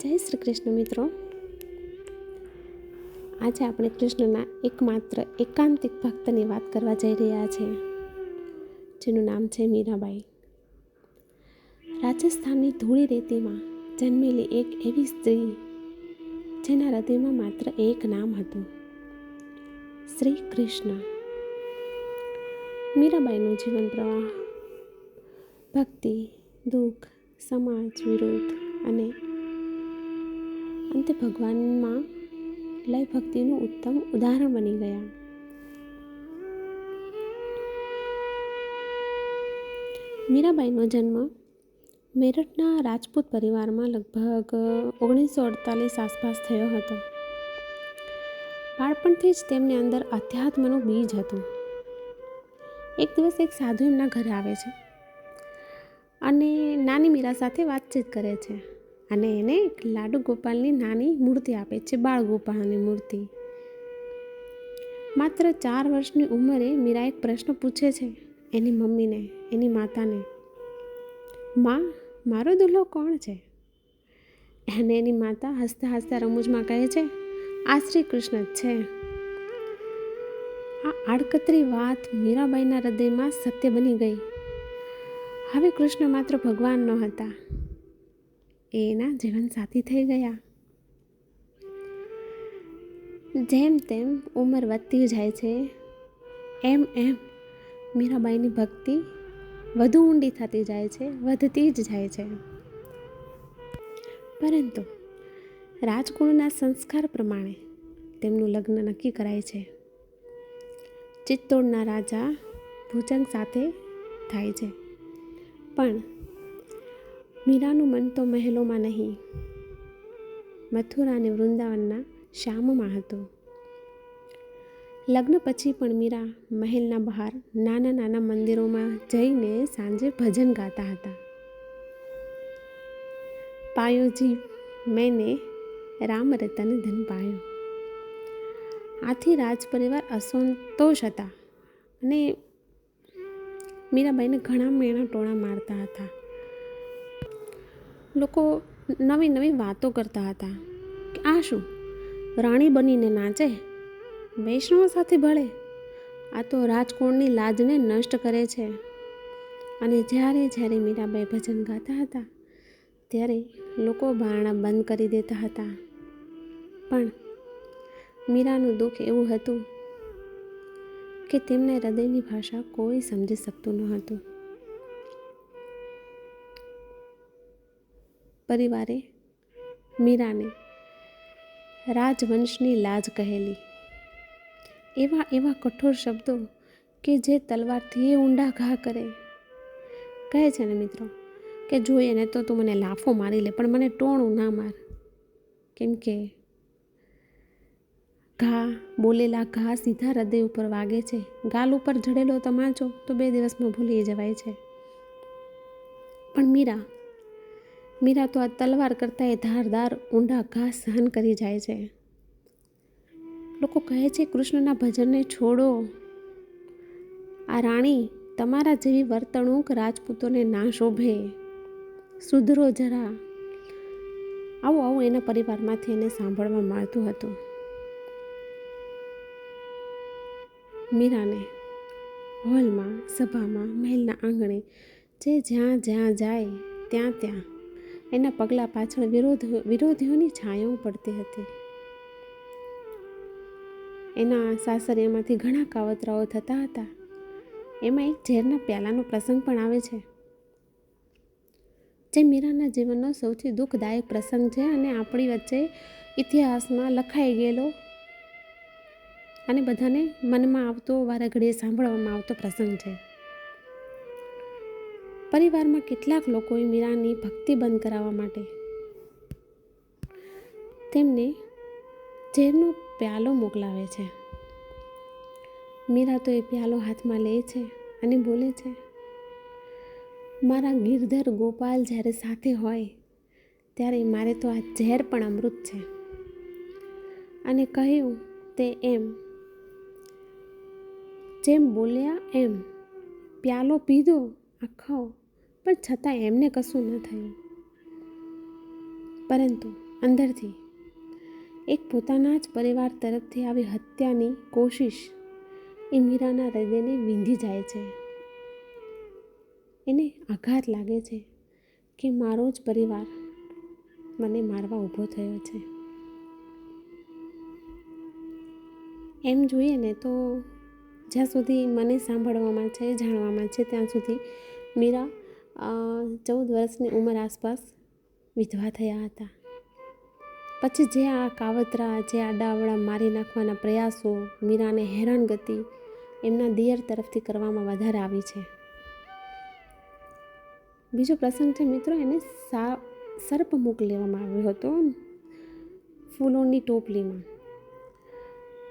જય શ્રી કૃષ્ણ મિત્રો. આજે આપણે કૃષ્ણના એકમાત્ર એકાંતિક ભક્તની વાત કરવા જઈ રહ્યા છીએ જેનું નામ છે મીરાબાઈ. રાજસ્થાનની ધૂળી રેતીમાં જન્મેલી એક એવી સ્ત્રી, જેના હૃદયમાં માત્ર એક નામ હતું, શ્રી કૃષ્ણ. મીરાબાઈનું જીવન પ્રવાહ, ભક્તિ, દુઃખ, સમાજ, વિરોધ અને અંતે ભગવાનમાં લય ભક્તિનું ઉત્તમ ઉદાહરણ બની ગયા. મીરાબાઈનો જન્મ મેરઠના રાજપૂત પરિવારમાં લગભગ ઓગણીસો અડતાલીસ આસપાસ થયો હતો. બાળપણથી જ તેમની અંદર અધ્યાત્મનું બીજ હતું. એક દિવસ એક સાધુ એમના ઘરે આવે છે અને નાની મીરા સાથે વાતચીત કરે છે. અને એને લાડુ ગોપાલની નાની મૂર્તિ આપે છે, બાળ ગોપાલની મૂર્તિ. માત્ર ચાર વર્ષની ઉંમરે મીરા એક પ્રશ્ન પૂછે છે એની મમ્મીને, એની માતાને. માં, મારો દુલ્હો કોણ છે? અને એની માતા હસતા હસતા રમૂજમાં કહે છે, આ શ્રી કૃષ્ણ જ છે. આ આડકતરી વાત મીરાબાઈના હૃદયમાં સત્ય બની ગઈ. હવે કૃષ્ણ માત્ર ભગવાન ન હતા. એ એના જીવનસાથી થઈ ગયા. જેમ તેમ ઉંમર વધતી જાય છે, એમ એમ મીરાબાઈની ભક્તિ વધુ ઊંડી થતી જાય છે, વધતી જ જાય છે. પરંતુ રાજકુળના સંસ્કાર પ્રમાણે તેમનું લગ્ન નક્કી કરાય છે. ચિત્તોડના રાજા ભુજંગ સાથે થાય છે. પણ મીરાનું મન તો મહેલોમાં નહીં. મથુરા અને વૃંદાવનના શ્યામમાં હતું. લગ્ન પછી પણ મીરા મહેલના બહાર નાના નાના મંદિરોમાં જઈને સાંજે ભજન ગાતા હતા. પાયોજી મેને રામ રતન ધન પાયો. આથી રાજ પરિવાર અસંતોષ હતા અને મીરાબાઈને ઘણા મેણા ટોણા મારતા હતા. લોકો નવી નવી વાતો કરતા હતા કે આ શું? રાણી બનીને નાચે? વૈષ્ણવ સાથે ભળે? આ તો રાજકોટની લાજને નષ્ટ કરે છે. અને જ્યારે જ્યારે મીરાબાઈ ભજન ગાતા હતા, ત્યારે લોકો બારણા બંધ કરી દેતા હતા. પણ મીરાનું દુઃખ એવું હતું કે તેમને હૃદયની ભાષા કોઈ સમજી શકતું ન હતું. પરિવારે મીરાને રાજવંશની લાજ કહેલી. એવા એવા કઠોર શબ્દો કે જે તલવારથી એ ઊંડા ઘા કરે. કહે છે ને મિત્રો કે જોઈએ ને તો તું મને લાફો મારી લે, પણ મને ટોણું ના માર. કેમ કે ઘા, બોલેલા ઘા સીધા હૃદય ઉપર વાગે છે. ગાલ ઉપર જડેલો તમાચો તો બે દિવસમાં ભૂલી જવાય છે. પણ મીરા મીરા તો આ તલવાર કરતાં એ ધારદાર ઊંડા ઘા સહન કરી જાય છે. લોકો કહે છે, કૃષ્ણના ભજનને છોડો. આ રાણી તમારા જેવી વર્તણૂક રાજપૂતોને ના શોભે. સુધરો જરા. આવું આવું એના પરિવારમાંથી એને સાંભળવા મળતું હતું. મીરાને હોલમાં, સભામાં, મહેલના આંગણે જે જ્યાં જ્યાં જાય ત્યાં ત્યાં એના પગલાં પાછળ વિરોધ વિરોધીઓની છાયાઓ પડતી હતી. એના સાસરિયામાંથી ઘણા કાવતરાઓ થતા હતા. એમાં એક ઝેરના પ્યાલાનો પ્રસંગ પણ આવે છે. જે મીરાના જીવનનો સૌથી દુઃખદાયક પ્રસંગ છે અને આપણી વચ્ચે ઇતિહાસમાં લખાઈ ગયેલો અને બધાને મનમાં આવતો વારે ઘડીએ સાંભળવામાં આવતો પ્રસંગ છે. પરિવારમાં કેટલાક લોકોએ મીરાની ભક્તિ બંધ કરાવવા માટે તેમને ઝેરનો પ્યાલો મોકલાવે છે. મીરા તો એ પ્યાલો હાથમાં લે છે અને બોલે છે, મારા ગિરધર ગોપાલ જ્યારે સાથે હોય ત્યારે મારે તો આ ઝેર પણ અમૃત છે. અને કહ્યું તે એમ, જેમ બોલ્યા એમ પ્યાલો પીધો આખો પણ છતાં એમને કશું ન થયું. પરંતુ અંદરથી એક પોતાના જ પરિવાર તરફથી આવી હત્યાની કોશિશ એ મીરાના હૃદયને વીંધી જાય છે. એને આઘાત લાગે છે કે મારો જ પરિવાર મને મારવા ઊભો થયો છે. એમ જોઈએ ને તો જ્યાં સુધી મને સાંભળવામાં છે, જાણવામાં છે, ત્યાં સુધી મીરા ચૌદ વર્ષની ઉંમર આસપાસ વિધવા થયા હતા. પછી જે આ કાવતરા, જે આડાવડા મારી નાખવાના પ્રયાસો, મીરાને હેરાનગતિ, એમના દિયર તરફથી કરવામાં વધારે આવી છે. બીજો પ્રસંગ છે, મિત્રો, એને સા, સર્પ મોકલેવામાં આવ્યો હતો ફૂલોની ટોપલીમાં.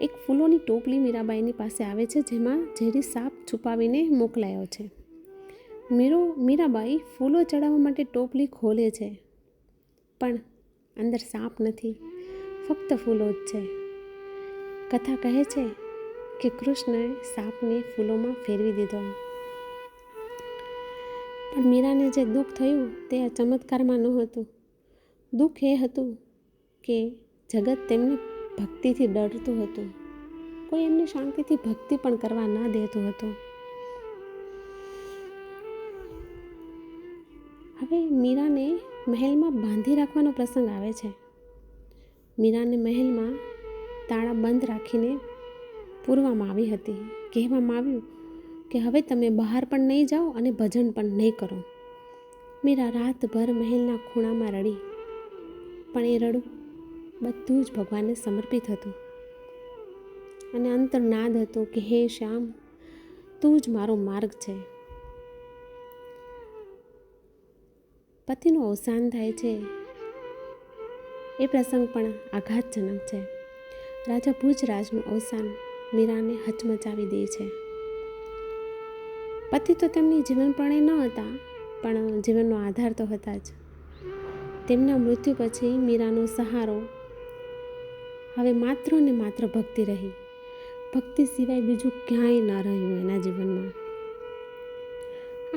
એક ફૂલોની ટોપલી મીરાબાઈની પાસે આવે છે, જેમાં ઝેરી સાપ છુપાવીને મોકલાયો છે. મીરો, મીરાબાઈ ફૂલો ચડાવવા માટે ટોપલી ખોલે છે, પણ અંદર સાપ નથી, ફક્ત ફૂલો જ છે. કથા કહે છે કે કૃષ્ણએ સાપને ફૂલોમાં ફેરવી દીધો. પણ મીરાને જે દુઃખ થયું તે આ ચમત્કારમાં નહોતું. દુઃખ એ હતું કે જગત તેમની ભક્તિથી ડરતું હતું. કોઈ એમને શાંતિથી ભક્તિ પણ કરવા ના દેતું હતું. હવે મીરાને મહેલમાં બાંધી રાખવાનો પ્રસંગ આવે છે. મીરાને મહેલમાં તાળા બંધ રાખીને પૂરવામાં આવી હતી. કહેવામાં આવ્યું કે હવે તમે બહાર પણ નહીં જાઓ અને ભજન પણ નહીં કરો. મીરા રાતભર મહેલના ખૂણામાં રડી. પણ એ રડું બધું જ ભગવાનને સમર્પિત હતું. અને અંતરનાદ હતો કે, હે શ્યામ, તું જ મારો માર્ગ છે. પતિનું અવસાન થાય છે. એ પ્રસંગ પણ આઘાતજનક છે. રાજા ભુજરાજનું અવસાન મીરાને હચમચાવી દે છે. પતિ તો તેમની જીવનપણે ન હતા, પણ જીવનનો આધાર તો હતા જ. તેમના મૃત્યુ પછી મીરાનો સહારો હવે માત્ર ને માત્ર ભક્તિ રહી. ભક્તિ સિવાય બીજું ક્યાંય ન રહ્યું એના જીવનમાં.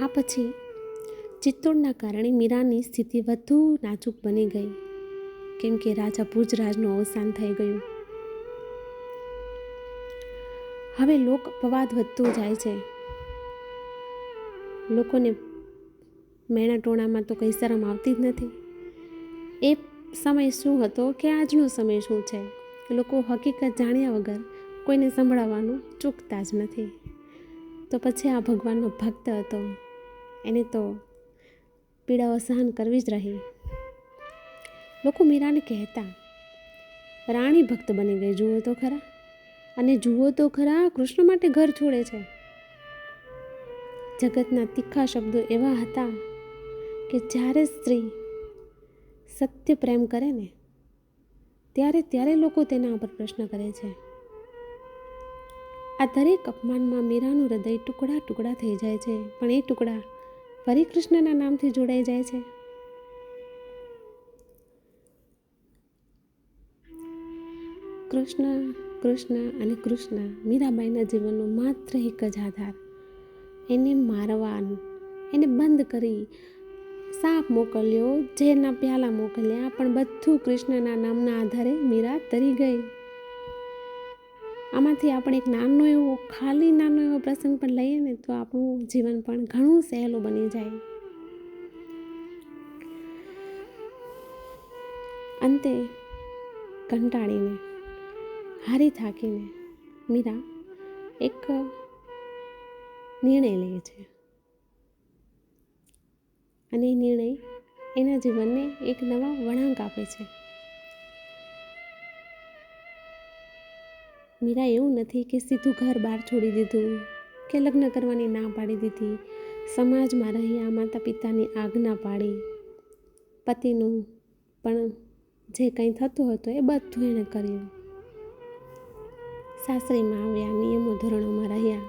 આ પછી ચિત્તોડના કારણે મીરાની સ્થિતિ વધુ નાજુક બની ગઈ. કેમ કે રાજા ભુજરાજનું અવસાન થઈ ગયું. હવે લોક અપવાદ વધતો જાય છે. લોકોને મેણા ટોણામાં તો કંઈ શરમ આવતી જ નથી. એ સમય શું હતો કે આજનો સમય શું છે? લોકો હકીકત જાણ્યા વગર કોઈને સંભળાવવાનું ચૂકતા જ નથી. તો પછી આ ભગવાનનો ભક્ત હતો. એને તો પીડાઓ સહન કરવી જ રહી. લોકો મીરાને કહેતા, રાણી ભક્ત બની ગઈ, જુઓ તો ખરા. અને જુઓ તો ખરા, કૃષ્ણ માટે ઘર છોડે છે. જગતના તીખા શબ્દો એવા હતા કે જ્યારે સ્ત્રી સત્ય પ્રેમ કરે ને, ત્યારે ત્યારે લોકો તેના ઉપર પ્રશ્ન કરે છે. આ દરેક અપમાનમાં મીરાનું હૃદય ટુકડા ટુકડા થઈ જાય છે, પણ એ ટુકડા ફરી કૃષ્ણના નામથી જોડાઈ જાય છે? કૃષ્ણ કૃષ્ણ અને કૃષ્ણ મીરાબાઈના જીવનનો માત્ર એક જ આધાર. એને મારવાનું, એને બંધ કરી સાપ મોકલ્યો, ઝેરના પ્યાલા મોકલ્યા, પણ બધું કૃષ્ણના નામના આધારે મીરા તરી ગઈ. આમાંથી આપણે એક નાનો એવો, ખાલી નાનો એવો પ્રસંગ પણ લઈએ ને, તો આપણું જીવન પણ ઘણું સહેલું બની જાય. અંતે કંટાળીને, હારી થાકીને, મીરા એક નિર્ણય લે છે. અને એ નિર્ણય એના જીવનને એક નવા વળાંક આપે છે. મીરા એવું નથી કે સીધું ઘર બહાર છોડી દીધું કે લગ્ન કરવાની ના પાડી દીધી. સમાજમાં રહ્યા માતા પિતાની આજ્ઞા પાડી. પતિનું પણ જે કંઈ થતું હતું એ બધું એણે કર્યું. સાસરીમાં આવ્યા, નિયમો ધોરણોમાં રહ્યા.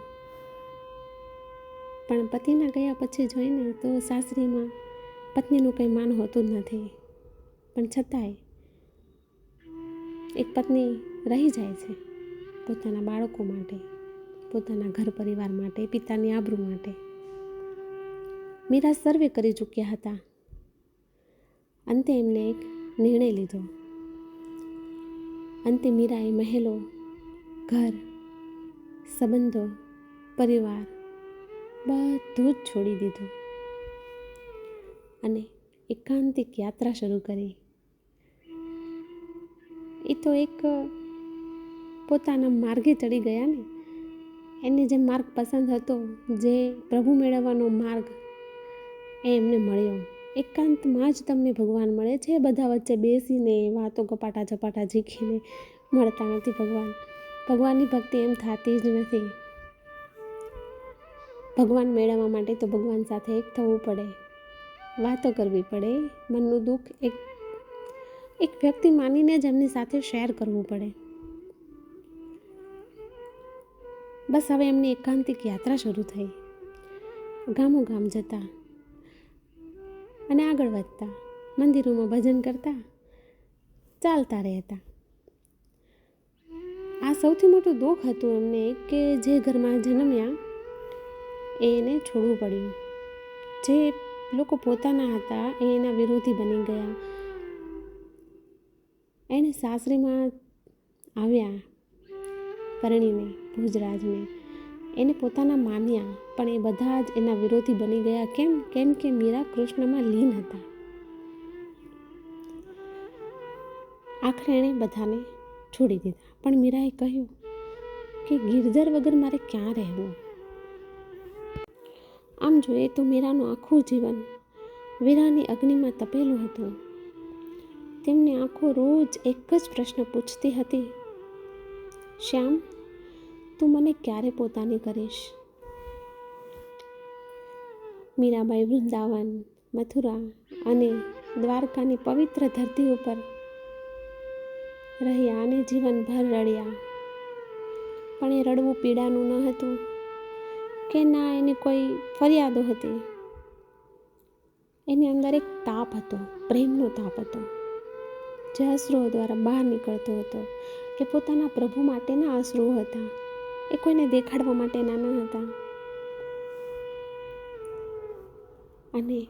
પણ પતિના ગયા પછી જોઈને તો સાસરીમાં પત્નીનું કંઈ માન હોતું જ નથી. પણ છતાંય એક પત્ની રહી જાય છે. પોતાના બાળકો માટે, પોતાના ઘર પરિવાર માટે, પિતાની આબરૂ માટે. મીરા સર્વે કરી ચૂક્યા હતા. અંતે એમને એક નિર્ણય લીધો. અંતે મીરાએ મહેલો, ઘર, સંબંધો, પરિવાર બધું જ છોડી દીધું અને એકાંતિક યાત્રા શરૂ કરી. એ તો એક પોતાના માર્ગે ચડી ગયા ને? એને જે માર્ગ પસંદ હતો, જે પ્રભુ મેળવવાનો માર્ગ, એ એમને મળ્યો. એકાંતમાં જ તમને ભગવાન મળે છે? બધા વચ્ચે બેસીને વાતો કપાટા ચપાટા ઝીખીને મળતા નથી ભગવાન. ભગવાનની ભક્તિ એમ થતી જ નથી. ભગવાન મેળવવા માટે તો ભગવાન સાથે એક થવું પડે. વાતો કરવી પડે. મનનું દુઃખ એક એક વ્યક્તિ માનીને જ એમની સાથે શેર કરવું પડે. બસ હવે એમની એકાંતિક યાત્રા શરૂ થઈ. ગામો ગામ જતા અને આગળ વધતા. મંદિરોમાં ભજન કરતા, ચાલતા રહેતા. આ સૌથી મોટું દુઃખ હતું એમને કે જે ઘરમાં જન્મ્યા, એને છોડવું પડ્યું. જે લોકો પોતાના હતા એ એના વિરોધી બની ગયા. એને સાસરીમાં આવ્યા. પરણીને ભુજરાજને એને પોતાના માન્યા, પણ એ બધા જ એના વિરોધી બની ગયા કેમ? કેમ કે મીરા કૃષ્ણમાં લીન હતા. આખરે એણે બધાને છોડી દીધા. પણ મીરાએ કહ્યું કે ગિરધર વગર મારે ક્યાં રહેવું? આમ જોઈએ તો મીરાનું આખું જીવન વીરાની અગ્નિમાં તપેલું હતું. તેમને આખો રોજ એક જ પ્રશ્ન પૂછતી હતી શ્યામ, તું મને ક્યારે પોતાની કરીશ? મીરાબાઈ વૃંદાવન, મથુરા અને દ્વારકાની પવિત્ર ધરતી ઉપર રહ્યા અને જીવનભર રડ્યા. પણ એ રડવું પીડાનું ન હતું કે ના, એની કોઈ ફરિયાદો હતી. એની અંદર એક તાપ હતો, પ્રેમનો તાપ હતો જે અશ્રુઓ દ્વારા બહાર નીકળતો હતો. કે પોતાના પ્રભુ માટેના આશરો હતા. એ કોઈને દેખાડવા માટેના ન હતા. અને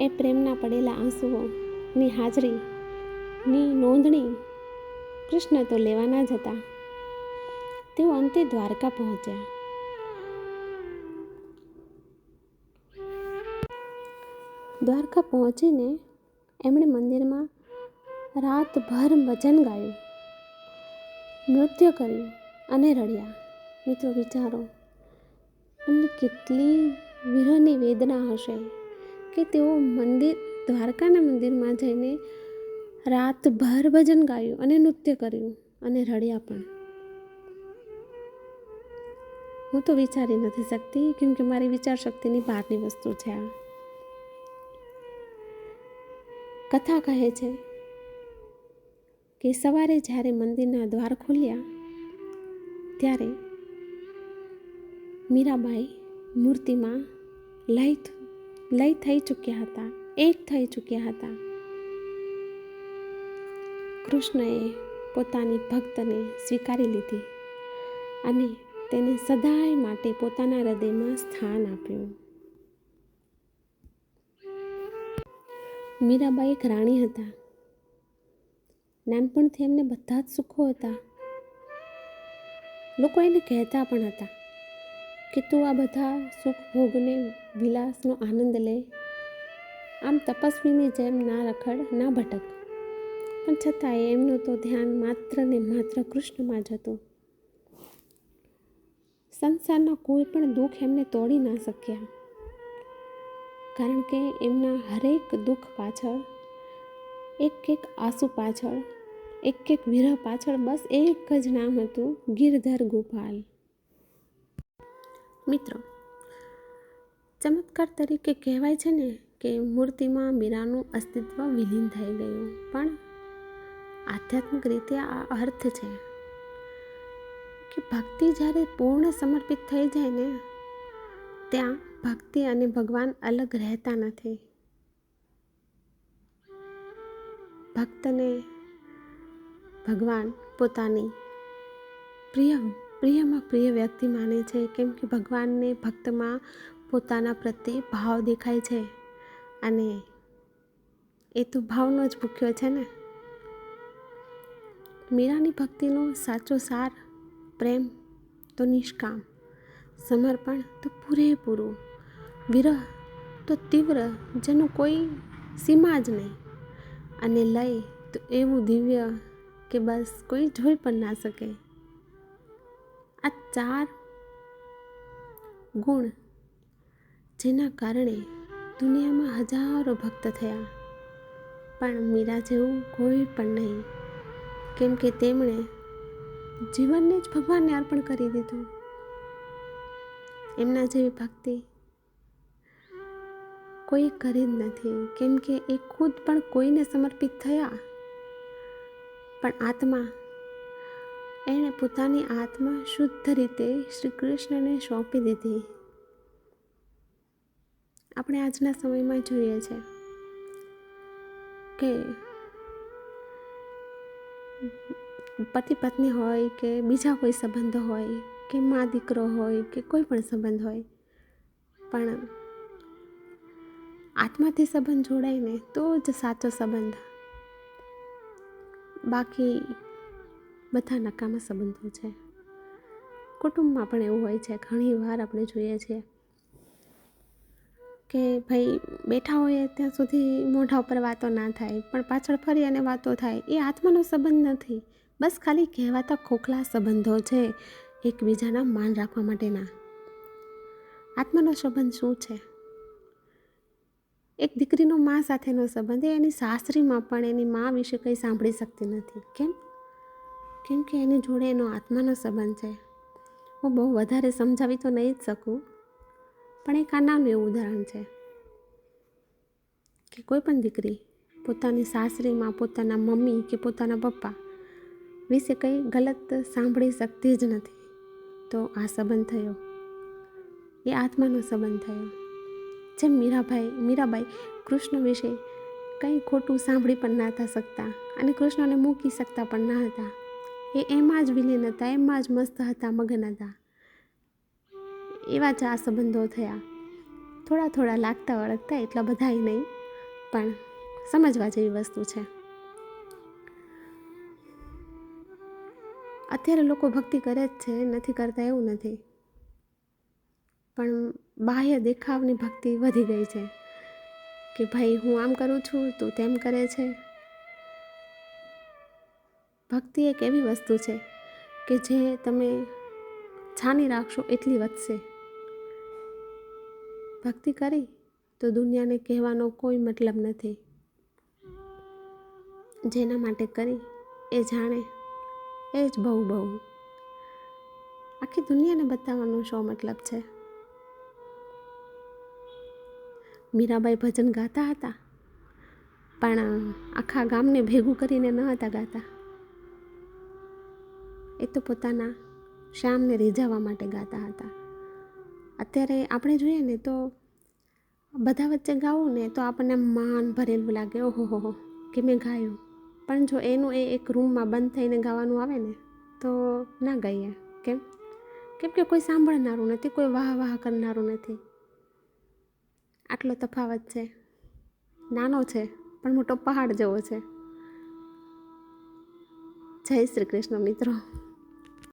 એ પ્રેમના પડેલા આંસુઓની હાજરીની નોંધણી કૃષ્ણ તો લેવાના જ હતા. તેઓ અંતે દ્વારકા પહોંચ્યા. દ્વારકા પહોંચીને એમણે મંદિરમાં રાતભર ભજન ગાયું. નૃત્ય કર્યું અને રડ્યા. મિત્રો, વિચારો. એમની કેટલી વિરહની વેદના હશે કે તેઓ મંદિર, દ્વારકાના મંદિરમાં જઈને રાતભર ભજન ગાયું અને નૃત્ય કર્યું અને રડ્યા પણ. હું તો વિચારી નથી શકતી, કેમ કે મારી વિચાર શક્તિની બહારની વસ્તુ છે આ. કથા કહે છે કે સવારે જ્યારે મંદિરના દ્વાર ખોલ્યા, ત્યારે મીરાબાઈ મૂર્તિમાં લય લય થઈ ચૂક્યા હતા, એક થઈ ચૂક્યા હતા. કૃષ્ણએ પોતાની ભક્તને સ્વીકારી લીધી અને તેને સદાય માટે પોતાના હૃદયમાં સ્થાન આપ્યું. મીરાબાઈ એક રાણી હતા. નાનપણથી એમને બધા જ સુખો હતા. લોકો એને કહેતા પણ હતા કે તું આ બધા સુખ ભોગને વિલાસનો આનંદ લે. આમ તપસ્વીની જેમ ના રખડ, ના ભટક. પણ છતાંય એમનું તો ધ્યાન માત્ર ને માત્ર કૃષ્ણમાં જ હતું. સંસારના કોઈ પણ દુઃખ એમને તોડી ના શક્યા. કારણ કે એમના હરેક દુઃખ પાછળ એક એક આંસુ પાછળ એક એક વિરહ પાછળ બસ એક જ નામ હતું, ગિરધર ગોપાલ. મિત્રો, ચમત્કાર તરીકે કહેવાય છે ને કે મૂર્તિમાં મીરાનું અસ્તિત્વ વિલીન થઈ ગયું. પણ આધ્યાત્મિક રીતે આ અર્થ છે કે ભક્તિ જ્યારે પૂર્ણ સમર્પિત થઈ જાય ને, ત્યાં ભક્તિ અને ભગવાન અલગ રહેતા નથી. ભક્તને ભગવાન પોતાની પ્રિય, પ્રિયમાં પ્રિય વ્યક્તિ માને છે, કેમ કે ભગવાનને ભક્તમાં પોતાના પ્રત્યે ભાવ દેખાય છે. અને એ તો ભાવનો જ ભૂખ્યો છે ને? મીરાની ભક્તિનો સાચો સાર, પ્રેમ તો નિષ્કામ, સમર્પણ તો પૂરેપૂરું, વિરહ તો તીવ્ર, જેનું કોઈ સીમા જ નહીં. અને લય તો એવું દિવ્ય કે બસ કોઈ જોઈ પણ ના શકે. આ ચાર ગુણ જેના કારણે દુનિયામાં હજારો ભક્ત થયા. પણ મીરા જેવું કોઈ પણ નહીં. કેમ કે તેમણે જીવનને જ ભગવાનને અર્પણ કરી દીધું. એમના જેવી ભક્તિ કોઈ કરી જ નથી. કેમ કે એ ખુદ પણ કોઈને સમર્પિત થયા. પણ આત્મા. એણે પોતાની આત્મા શુદ્ધ રીતે શ્રી કૃષ્ણને સોંપી દીધી. આપણે આજના સમયમાં જોઈએ છે કે પતિ પત્ની હોય કે બીજા કોઈ સંબંધો હોય, કે મા દીકરો હોય, કે કોઈ પણ સંબંધ હોય, પણ આત્માથી સંબંધ જોડાય ને તો જ સાચો સંબંધ બાકી બધા નકામા સંબંધો છે. કુટુંબમાં પણ એવું હોય છે, ઘણી વાર આપણે જોઈએ છીએ કે ભાઈ બેઠા હોઈએ ત્યાં સુધી મોઢા ઉપર વાતો ના થાય, પણ પાછળ ફરી અને વાતો થાય, એ આત્માનો સંબંધ નથી. બસ ખાલી કહેવાતા ખોખલા સંબંધો છે, એકબીજાના માન રાખવા માટેના. આત્માનો સંબંધ શું છે? એક દીકરીનો મા સાથેનો સંબંધ એની સાસરીમાં પણ એની મા વિશે કંઈ સાંભળી શકતી નથી. કેમ? કેમ કે એની જોડે એનો આત્માનો સંબંધ છે. હું બહુ વધારે સમજાવી તો નહીં જ શકું, પણ એક આનાનું એવું ઉદાહરણ છે કે કોઈ પણ દીકરી પોતાની સાસરીમાં, પોતાના મમ્મી કે પોતાના પપ્પા વિશે કંઈ ગલત સાંભળી શકતી જ નથી, તો આ સંબંધ થયો. એ આત્માનો સંબંધ થયો. જેમ મીરાભાઈ, મીરાબાઈ કૃષ્ણ વિશે કંઈ ખોટું સાંભળી પણ ના હતા શકતા અને કૃષ્ણને મૂકી શકતા પણ ના હતા. એ એમાં જ વિલીન હતા, એમાં જ મસ્ત હતા, મગન હતા. એવા જ આ સંબંધો થયા. થોડા થોડા લાગતા વળગતા એટલા બધાય નહીં, પણ સમજવા જેવી વસ્તુ છે. અત્યારે લોકો ભક્તિ કરે જ છે, નથી કરતા એવું નથી. પણ બાહ્ય દેખાવની ભક્તિ વધી ગઈ છે કે ભાઈ હું આમ કરું છું, તું તેમ કરે છે. ભક્તિ એક એવી વસ્તુ છે કે જે તમે છાની રાખશો એટલી વધશે. ભક્તિ કરી તો દુનિયાને કહેવાનો કોઈ મતલબ નથી. જેના માટે કરી એ જાણે એ જ બહુ બહુ. આખી દુનિયાને બતાવવાનો શો મતલબ છે? મીરાબાઈ ભજન ગાતા હતા. પણ આખા ગામને ભેગું કરીને ન હતા ગાતા. એ તો પોતાના શ્યામને રીઝાવવા માટે ગાતા હતા. અત્યારે આપણે જોઈએ ને તો બધા વચ્ચે ગાવું ને તો આપણને માન ભરેલું લાગે, ઓહો, હો કે મેં ગાયું. પણ જો એનું એ એક રૂમમાં બંધ થઈને ગાવાનું આવે ને તો ના ગાઈએ. કેમ? કેમ કે કોઈ સાંભળનારું નથી, કોઈ વાહ વાહ કરનારું નથી. આટલો તફાવત છે. નાનો છે પણ મોટો પહાડ જેવો છે. જય શ્રી કૃષ્ણ મિત્રો.